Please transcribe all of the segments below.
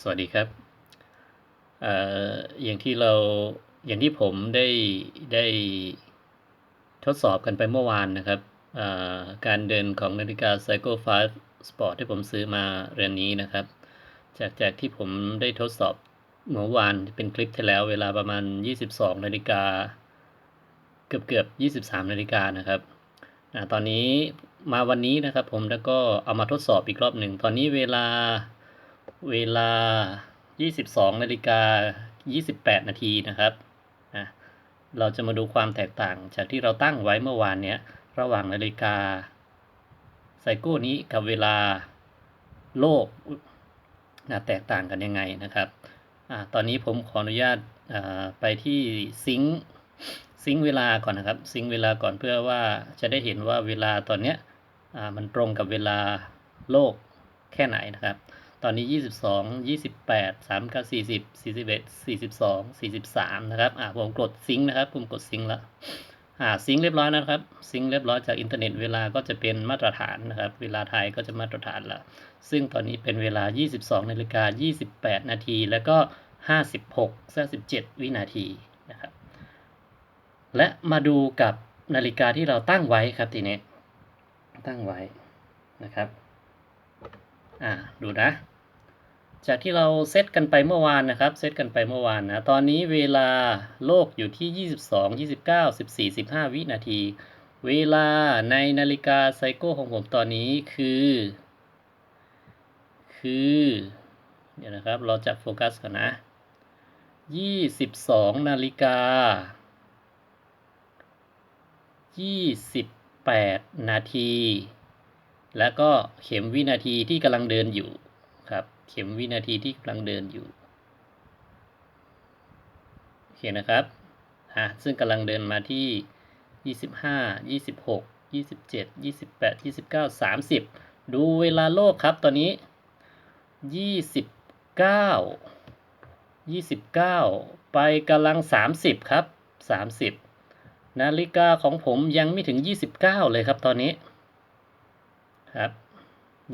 สวัสดีครับเอ่ออย่างที่เราอย่างที่ผมได้ได้ทดสอบกันไปเมื่อวานนะครับเอ่อการเดินของนาฬิกา Psycho 5 Sport ที่ผมซื้อมาเรือนนี้นะครับ จากจากที่ผมได้ทดสอบเมื่อวานเป็นคลิปที่แล้วเวลาประมาณ 22 นาฬิกา เกือบเกือบ 23 นาฬิกานะครับอตอนนี้มาวันนี้นะครับผมแล้วก็เอามาทดสอบอีกรอบหนึ่ง ตอนนี้เวลา เวลา 22นาฬิกา28 นาทีนะครับอะเราจะมาดูความแตกต่างจากที่เราตั้งไว้เมื่อวานเนี้ย ระหว่างนาฬิกาไซโก้นี้กับเวลาโลกนะแตกต่างกันยังไงนะครับอตอนนี้ผมขออนุญาตไปที่ซิงค์ซิงเวลาก่อนนะครับซิงค์เวลาก่อนเพื่อว่าจะได้เห็นว่าเวลาตอนเนี้ยมันตรงกับเวลาโลกแค่ไหนนะครับ ตอนนี้ 22 28 39 40 41 42 43 นะครับ อ่าผมกดซิงค์นะครับผมกดซิงค์แล้วอ่าซิงค์เรียบร้อยนะครับ ซิงค์เรียบร้อยจากอินเทอร์เน็ตเวลาก็จะเป็นมาตรฐานนะครับ เวลาไทยก็จะมาตรฐานล้วซึ่งตอนนี้เป็นเวลา 22นาฬิกา28 นาที แล้วก็ 56 57 วินาทีนะครับ และมาดูกับนาฬิกาที่เราตั้งไว้ครับทีนี้ ตั้งไว้นะครับ อ่า ดูนะ จากที่เราเซตกันไปเมื่อวานนะครับ เซตกันไปเมื่อวานนะ ตอนนี้เวลาโลกอยู่ที่ 22 29 14 15 วินาที เวลาในนาฬิกาไซโก้ของผมตอนนี้คือ คือเดี๋ยวนะครับ เราจับโฟกัสก่อนนะ 22 นาฬิกา 28 นาที แล้วก็เข็มวินาทีที่กำลังเดินอยู่ ครับ เข็มวินาทีที่กำลังเดินอยู่ โอเคนะครับอะซึ่งกำลังเดินมาที่ 25 26 27 28 29 30 ดูเวลาโลกครับตอนนี้ 29 29 ไปกำลัง 30 ครับ 30 นาฬิกาของผมยังไม่ถึง 29 เลยครับตอนนี้ครับ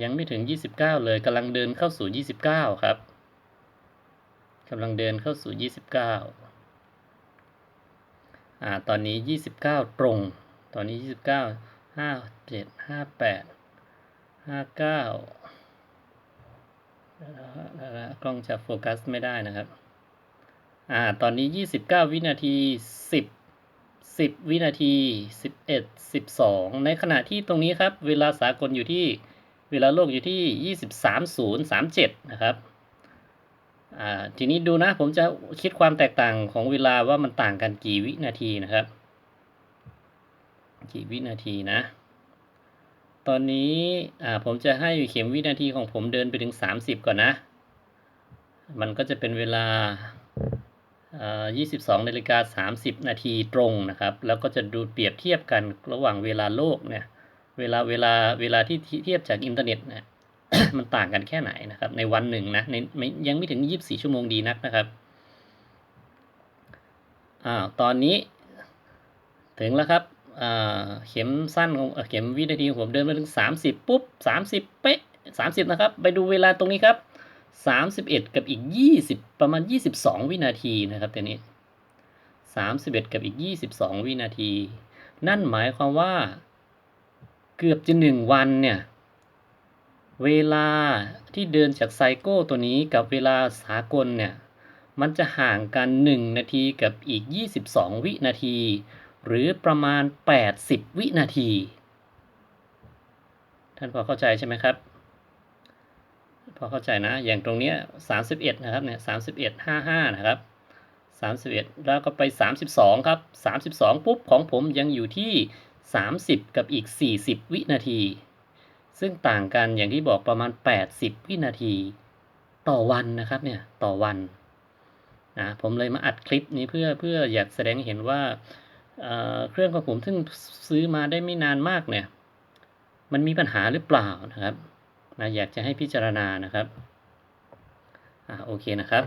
ยังไม่ถึง 29 เลยกำลังเดินเข้าสู่ 29 ครับกำลังเดินเข้าสู่ 29อ่าตอนนี้ 29 ตรง ตอนนี้ 29 57 58 59กล้องจะโฟกัสไม่ได้นะครับอ่าตอนนี้ 29 วินาที 10 10 วินาที 11 12 ในขณะที่ตรงนี้ครับ เวลาสากลอยู่ที่ เวลาโลกอยู่ที่ 23.037 นะครับทีนี้ดูนะผมจะคิดความแตกต่างของเวลาว่ามันต่างกันกี่วินาทีนะครับ กี่วินาทีนะ ตอนนี้ผมจะให้เข็มวินาทีของผมเดินไปถึง 30 ก่อนนะ มันก็จะเป็นเวลา 22นาฬิกา30 นาทีตรงนะครับ แล้วก็จะดูเปรียบเทียบกันระหว่างเวลาโลกเนี่ย เวลาเวลาเวลาที่เทียบจากอินเทอร์เน็ตนี่ยมันต่างกันแค่ไหนนะครับ ในวันหนึ่งนะในยังไม่ถึง 24 ชั่วโมงดีนักนะครับอ้าวตอนนี้ถึงแล้วครับอ่าเข็มสั้นของเข็มวินาทีของผมเดินมาถึง 30 ปุ๊บ 30 เป๊ะ 30 นะครับ ไปดูเวลาตรงนี้ครับ 31 กับอีก 20 ประมาณ 22 วินาทีนะครับตัวนี้ 31 กับอีก 22 วินาที นั่นหมายความว่า เกือบจะ1วันเนี่ย เวลาที่เดินจากไซโก้ตัวนี้กับเวลาสากลเนี่ย มันจะห่างกัน 1 นาทีกับอีก 22 วินาที หรือประมาณ 80 วินาที ท่านพอเข้าใจใช่ไหมครับ พอเข้าใจนะ อย่างตรงเนี้ย31 นะครับเนี่ย31 55 นะครับ31 แล้วก็ไป 32 ครับ 32 ปุ๊บของผมยังอยู่ที่ 30 กับอีก 40 วินาที ซึ่งต่างกันอย่างที่บอกประมาณ 80 วินาที ต่อวันนะครับเนี่ยต่อวันนะผมเลยมาอัดคลิปนี้เพื่อเพื่ออยากแสดงเห็นว่าเเครื่องของผมซึ่งซื้อมาได้ไม่นานมากเนี่ย มันมีปัญหาหรือเปล่านะครับนะอยากจะให้พิจารณานะครับอ่าโอเคนะครับ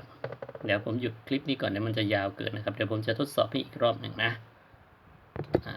เดี๋ยวผมหยุดคลิปนี้ก่อนเดี๋ยวมันจะยาวเกินนะครับ เดี๋ยวผมจะทดสอบให้อีกรอบหนึ่งนะ